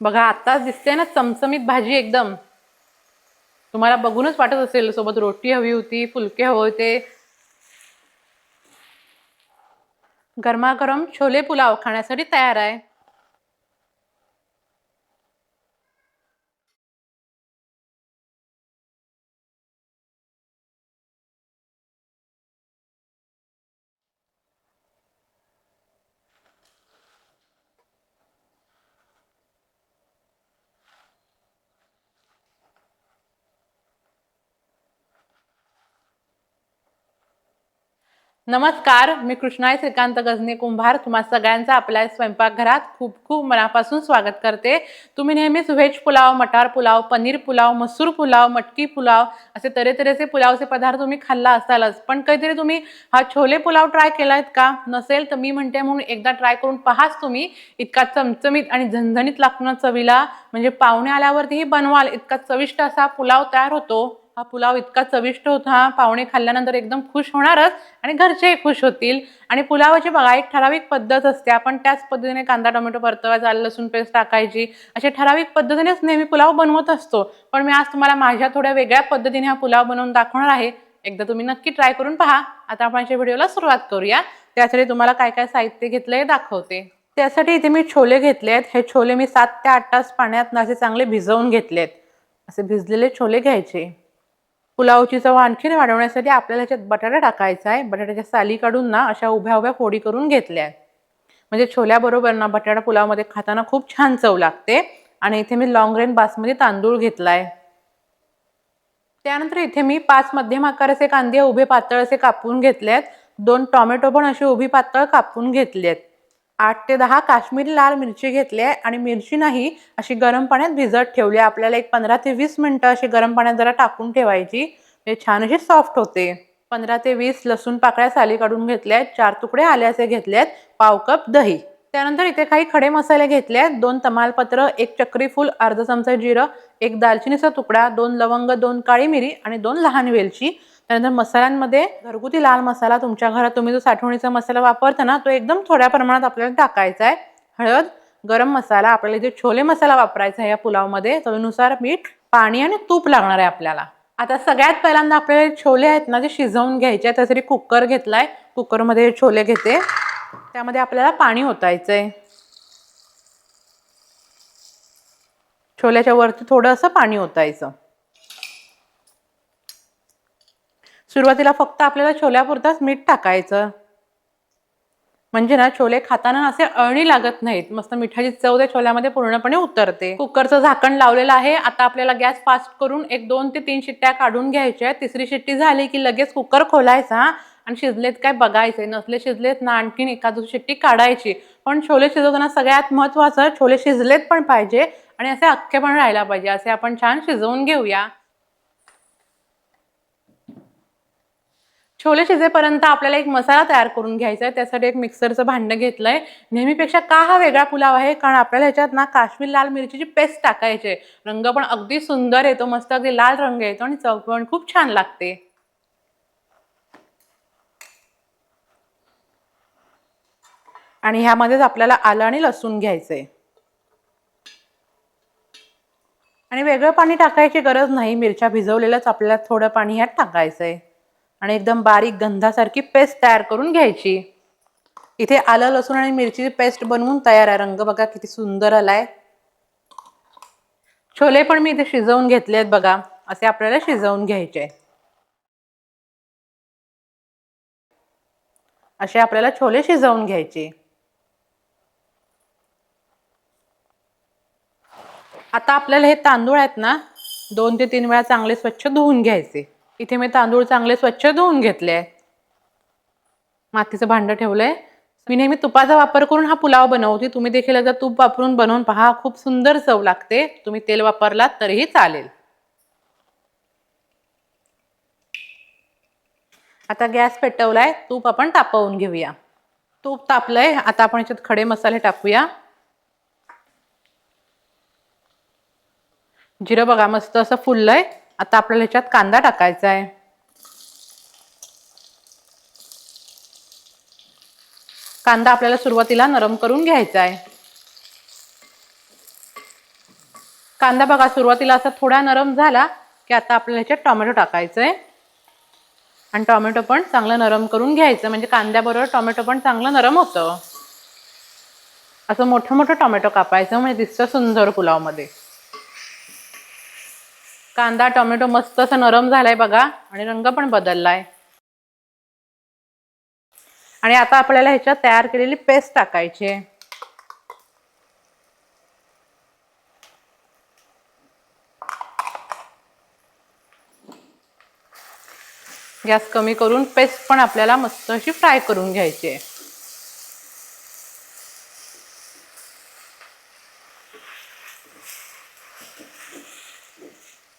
बघा आत्ताच दिसते ना चमचमीत भाजी एकदम. तुम्हाला बघूनच वाटत असेल सोबत रोटी हवी होती फुलके हवे होते. गरमागरम छोले पुलाव खाण्यासाठी तयार आहे. नमस्कार मी कृष्णाई श्रीकांत गजने कुंभार. तुम्हा सगळ्यांचं आपल्या स्वयंपाकघरात खूप खूप मनापासून स्वागत करते. तुम्ही नेहमीच व्हेज पुलाव मटार पुलाव पनीर पुलाव मसूर पुलाव मटकी पुलाव असे तऱ्हेतऱ्हेचे पुलावचे पदार्थ तुम्ही खाल्ला असालच. पण काहीतरी तुम्ही हा छोले पुलाव ट्राय केलायत का? नसेल तर मी म्हणते म्हणून एकदा ट्राय करून पहाच तुम्ही. इतका चमचमीत आणि झणझणीत लागतो चवीला. म्हणजे पाहुणे आल्यावरतीही बनवाल. इतका चविष्ट असा पुलाव तयार होतो. हा पुलाव इतका चविष्ट होता पाहुणे खाल्ल्यानंतर एकदम खुश होणारच आणि घरचेही खुश होतील. आणि पुलावाची बघा एक ठराविक पद्धत असते. आपण त्याच पद्धतीने कांदा टोमॅटो परतवायचा आलं लसूण पेस्ट टाकायची. अशा ठराविक पद्धतीनेच नेहमी पुलाव बनवत असतो. पण मी आज तुम्हाला माझ्या थोड्या वेगळ्या पद्धतीने हा पुलाव बनवून दाखवणार आहे. एकदा तुम्ही नक्की ट्राय करून पहा. आता आपण याच्या व्हिडिओला सुरुवात करूया. त्यासाठी तुम्हाला काय काय साहित्य घेतलंय दाखवते. त्यासाठी इथे मी छोले घेतले आहेत. हे छोले मी सात ते आठ तास पाण्यात असे चांगले भिजवून घेतले आहेत असे भिजलेले छोले घ्यायचे. पुलावची चव आणखीन वाढवण्यासाठी आपल्याला ह्याच्यात बटाटा टाकायचा आहे. बटाट्याच्या साली काढून ना अशा उभ्या उभ्या फोडी करून घेतल्या आहेत. म्हणजे छोल्याबरोबर ना बटाटा पुलावमध्ये खाताना खूप छान चव लागते. आणि इथे मी लॉंग रेन बासमती तांदूळ घेतलाय. त्यानंतर इथे मी पाच मध्यम आकाराचे कांदे उभे पातळ असे कापून घेतले आहेत दोन टोमॅटो पण असे उभी पातळ कापून घेतलेत. आठ ते दहा काश्मीरी लाल मिरची घेतली आहे आणि मिरची नाही अशी गरम पाण्यात भिजत ठेवली आहे. आपल्याला एक पंधरा ते वीस मिनटं अशी गरम पाण्यात जरा टाकून ठेवायची. हे छान अशी सॉफ्ट होते. पंधरा ते वीस लसूण पाकळ्या साली काढून घेतल्या आहेत. चार तुकडे आल्याचे घेतले आहेत. पाव कप दही. त्यानंतर इथे काही खडे मसाले घेतले आहेत. दोन तमालपत्र एक चक्रीफूल अर्धा चमचा जिरं एक दालचिनीचा तुकडा दोन लवंग दोन काळी मिरी आणि दोन लहान वेलची. त्यानंतर मसाल्यांमध्ये घरगुती लाल मसाला तुमच्या घरात तुम्ही जो साठवणीचा मसाला वापरता ना तो एकदम थोड्या प्रमाणात आपल्याला टाकायचा आहे. हळद गरम मसाला आपल्याला जे छोले मसाला वापरायचा आहे या पुलावमध्ये. चवीनुसार मीठ पाणी आणि तूप लागणार आहे आपल्याला. आता सगळ्यात पहिल्यांदा आपल्याला छोले आहेत ना जे शिजवून घ्यायचे आहेत त्यासाठी कुकर घेतलाय. कुकरमध्ये छोले घेते. त्यामध्ये आपल्याला पाणी ओतायचं आहे छोल्याच्या वरती थोडं असं पाणी ओतायचं. सुरुवातीला फक्त आपल्याला छोल्यापुरताच मीठ टाकायचं. म्हणजे ना छोले खाताना असे अळणी लागत नाहीत. मस्त मिठाची चव त्या छोल्यामध्ये पूर्णपणे उतरते. कुकरचं झाकण लावलेलं आहे. आता आपल्याला गॅस फास्ट करून एक दोन ते तीन शिट्ट्या काढून घ्यायच्या तिसरी शिट्टी झाली की लगेच कुकर खोलायचा आणि शिजलेत काय बघायचे नसले शिजलेत ना आणखीन एखादी शिट्टी काढायची. पण छोले शिजवताना सगळ्यात महत्वाचं छोले शिजलेत पण पाहिजे आणि असे अख्खे पण राहायला पाहिजे. असे आपण छान शिजवून घेऊया. छोले शिजेपर्यंत आपल्याला एक मसाला तयार करून घ्यायचा आहे त्यासाठी एक मिक्सरचं भांडं घेतलंय. नेहमीपेक्षा का हा वेगळा पुलाव आहे? कारण आपल्याला ह्याच्यात ना काश्मीर लाल मिरचीची पेस्ट टाकायची आहे रंग पण अगदी सुंदर येतो मस्त अगदी लाल रंग येतो आणि चव पण खूप छान लागते. आणि ह्यामध्येच आपल्याला आलं आणि लसूण घ्यायचंय. आणि वेगळं पाणी टाकायची गरज नाही. मिरच्या भिजवलेलंच आपल्याला थोडं पाणी ह्यात टाकायचंय. आणि एकदम बारीक गंधासारखी पेस्ट तयार करून घ्यायची. इथे आलं लसूण आणि मिरचीची पेस्ट बनवून तयार आहे. रंग बघा किती सुंदर आलाय. छोले पण मी इथे शिजवून घेतले आहेत बघा. असे आपल्याला शिजवून घ्यायचे. असे आपल्याला छोले शिजवून घ्यायचे. आता आपल्याला हे तांदूळ आहेत ना दोन ते तीन वेळा चांगले स्वच्छ धुवून घ्यायचे. इथे मी तांदूळ चांगले स्वच्छ धुवून घेतले. आहेत मातीचं भांडं ठेवलंय. मी नेहमी तुपाचा वापर करून हा पुलाव बनवते. तुम्ही देखील जर तूप वापरून बनवून पहा. खूप सुंदर चव लागते. तुम्ही तेल वापरलात तरीही चालेल. आता गॅस पेटवलाय. तूप आपण तापवून घेऊया. तूप तापलंय. आता आपण याच्यात खडे मसाले टाकूया. जिरं बघा मस्त असं फुललंय. आता आपल्याला ह्याच्यात कांदा टाकायचा आहे. कांदा आपल्याला सुरुवातीला नरम करून घ्यायचा आहे. कांदा बघा सुरुवातीला असा थोडा नरम झाला की आता आपल्याला ह्याच्यात टोमॅटो टाकायचं आहे. आणि टोमॅटो पण चांगलं नरम करून घ्यायचं म्हणजे कांद्याबरोबर टोमॅटो पण चांगलं नरम होतं. असं मोठं मोठं टोमॅटो कापायचं म्हणजे दिसतं सुंदर पुलावमध्ये. कांदा टोमॅटो मस्त असं नरम झालाय बघा आणि रंग पण बदललाय. आणि आता आपल्याला ह्याच्यात तयार केलेली पेस्ट टाकायची आहे. गॅस कमी करून पेस्ट पण आपल्याला मस्त अशी फ्राय करून घ्यायची आहे.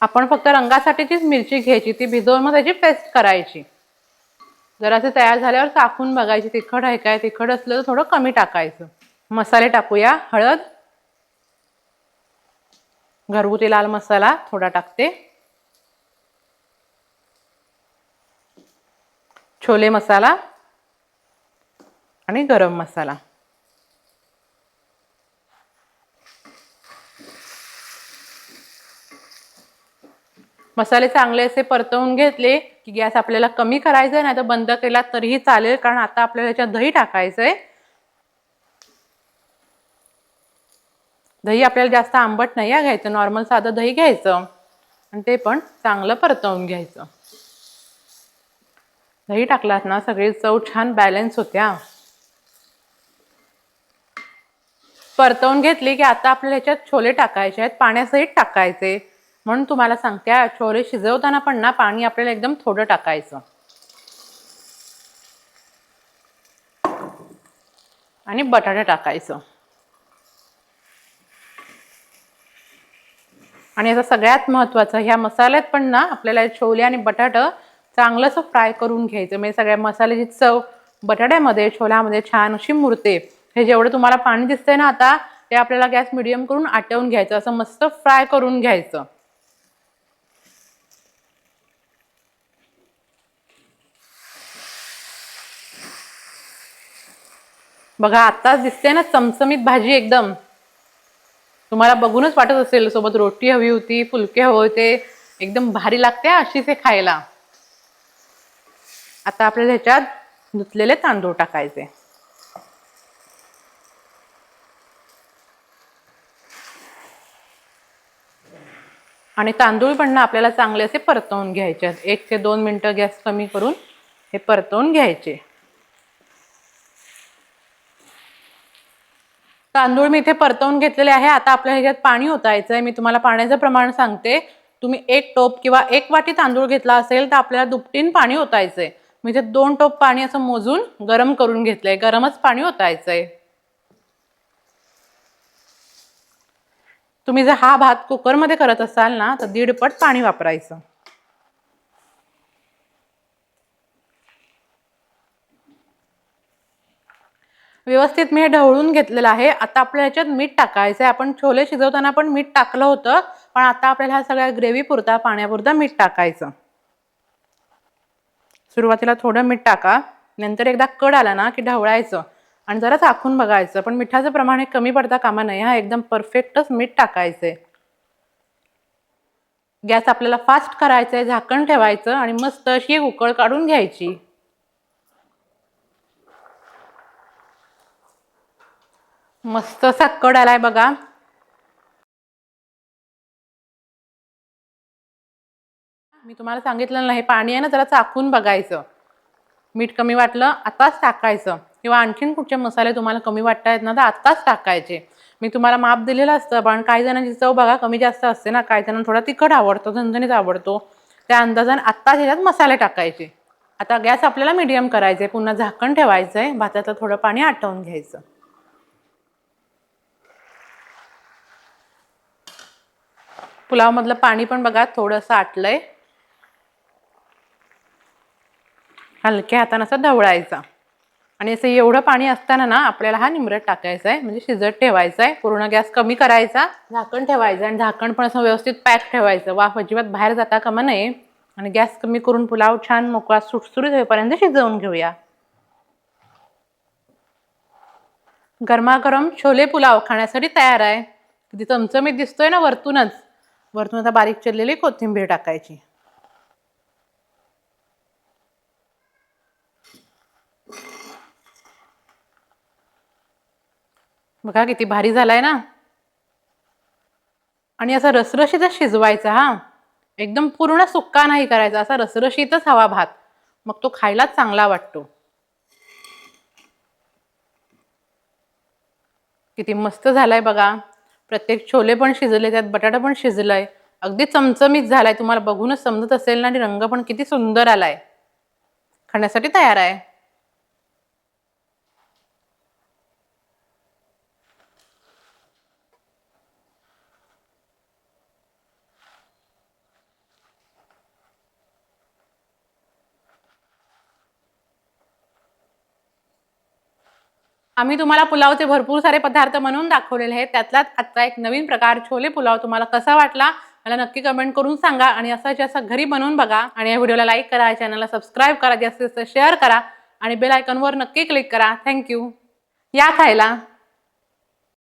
आपण फक्त रंगासाठीचीच मिरची घ्यायची ती भिजवून मग त्याची पेस्ट करायची. जरासे तयार झाल्यावर चाखून बघायची तिखट आहे काय तिखट असलं तर थोडं कमी टाकायचं. मसाले टाकूया हळद घरगुती लाल मसाला थोडा टाकते. छोले मसाला आणि गरम मसाला. मसाले चांगले असे परतवून घेतले की गॅस आपल्याला कमी करायचा आहे नाही तर बंद केला तरीही चालेल कारण आता आपल्याला याच्यात दही टाकायचं आहे दही आपल्याला जास्त आंबट नाही आहे घ्यायचं नॉर्मल साधं दही घ्यायचं आणि ते पण चांगलं परतवून घ्यायचं. दही टाकलात ना सगळी चव छान बॅलन्स होत्या. परतवून घेतली की आता आपल्याला ह्याच्यात छोले टाकायचे आहेत पाण्यासहित टाकायचे. म्हणून तुम्हाला सांगते छोले शिजवताना पण ना पाणी आपल्याला एकदम थोडं टाकायचं. आणि बटाटा टाकायचं. आणि आता सगळ्यात महत्त्वाचं ह्या मसाल्यात पण ना आपल्याला छोले आणि बटाटं चांगलंसं फ्राय करून घ्यायचं. म्हणजे सगळ्या मसाल्याची चव बटाट्यामध्ये छोल्यामध्ये छान अशी मुरते. हे जेवढं तुम्हाला पाणी दिसतंय ना आता ते आपल्याला गॅस मिडियम करून आटवून घ्यायचं. असं मस्त फ्राय करून घ्यायचं. बघा आत्ताच दिसते ना चमचमीत भाजी एकदम. तुम्हाला बघूनच वाटत असेल सोबत रोटी हवी होती फुलके हवे होते. एकदम भारी लागते अशीच हे खायला. आता आपल्याला ह्याच्यात धुतलेले तांदूळ टाकायचे. आणि तांदूळ पण ना आपल्याला चांगले असे परतवून घ्यायचे आहेत. एक ते दोन मिनटं गॅस कमी करून हे परतवून घ्यायचे. तांदूळ मी इथे परतवून घेतलेले आहे. आता आपल्या ह्याच्यात पाणी ओतायचं आहे मी तुम्हाला पाण्याचं प्रमाण सांगते. तुम्ही एक टोप किंवा एक वाटी तांदूळ घेतला असेल तर आपल्याला दुपटीन पाणी ओतायचं आहे मी इथे दोन टोप पाणी असं मोजून गरम करून घेतलंय. गरमच पाणी ओतायचं आहे तुम्ही जर हा भात कुकरमध्ये करत असाल ना तर दीड पट पाणी वापरायचं. व्यवस्थित मी हे ढवळून घेतलेलं आहे. आता आपल्या ह्याच्यात मीठ टाकायचं आहे आपण छोले शिजवताना पण मीठ टाकलं होतं. पण आता आपल्याला ह्या सगळ्या ग्रेव्ही पुरता पाण्यापुरता मीठ टाकायचं. सुरुवातीला थोडं मीठ टाका. नंतर एकदा कड आला ना की ढवळायचं. आणि जरा चाखून बघायचं. पण मिठाचं प्रमाण हे कमी पडता कामा नाही हा एकदम परफेक्टच मीठ टाकायचंय. गॅस आपल्याला फास्ट करायचंय झाकण ठेवायचं आणि मस्त अशी एक उकळ काढून घ्यायची. मस्त असा आलाय बघा. मी तुम्हाला सांगितलं नाही पाणी आहे ना जरा चाकून बघायचं. मीठ कमी वाटलं आताच टाकायचं. किंवा आणखीन कुठचे मसाले तुम्हाला कमी वाटतायत ना तर आत्ताच टाकायचे. मी तुम्हाला माप दिलेलं असतं पण काही जणांची चव बघा कमी जास्त असते ना. काही जणांना थोडा तिखट आवडतो झणझणीत आवडतो. त्या अंदाजाने आत्ताच ह्याच्यात मसाले टाकायचे. आता गॅस आपल्याला मिडियम करायचे पुन्हा झाकण ठेवायचं आहे भातातलं थोडं पाणी आटवून घ्यायचं. पुलावमधलं पाणी पण बघा थोडंसं आटलंय. हलक्या हातानं असं ढवळायचा. आणि असं एवढं पाणी असताना ना आपल्याला हा निमरट टाकायचा आहे म्हणजे शिजत ठेवायचा आहे पूर्ण गॅस कमी करायचा झाकण ठेवायचं आणि झाकण पण असं व्यवस्थित पॅक ठेवायचं. वाफ अजिबात बाहेर जाता कामा नये. आणि गॅस कमी करून पुलाव छान मोकळा सुटसुरीत होईपर्यंत शिजवून घेऊया. गरमागरम छोले पुलाव खाण्यासाठी तयार आहे. किती चमचमीत दिसतोय ना वरतूनच. वरतून आता बारीक चिरलेली कोथिंबीर टाकायची. बघा किती भारी झालाय ना? आणि असा रसरशीतच शिजवायचा हा. एकदम पूर्ण सुक्का नाही करायचा असा रसरशीतच हवा भात. मग तो खायलाच चांगला वाटतो. किती मस्त झालाय बघा. प्रत्येक छोले पण शिजले त्यात बटाटा पण शिजलाय. अगदी चमचमीत झालाय. तुम्हाला बघूनच समजत असेल ना आणि रंग पण किती सुंदर आलाय. खाण्यासाठी तयार आहे. आम्ही तुम्हाला पुलावचे भरपूर सारे पदार्थ म्हणून दाखवलेले आहेत. त्यातलाच आजचा एक नवीन प्रकार छोले पुलाव. तुम्हाला कसा वाटला? मला नक्की कमेंट करून सांगा आणि असं जास्त घरी बनवून बघा आणि या व्हिडिओला लाईक करा चॅनलला सबस्क्राईब करा जास्तीत जास्त शेअर करा आणि बेल आयकॉनवर नक्की क्लिक करा. थँक्यू या खायला.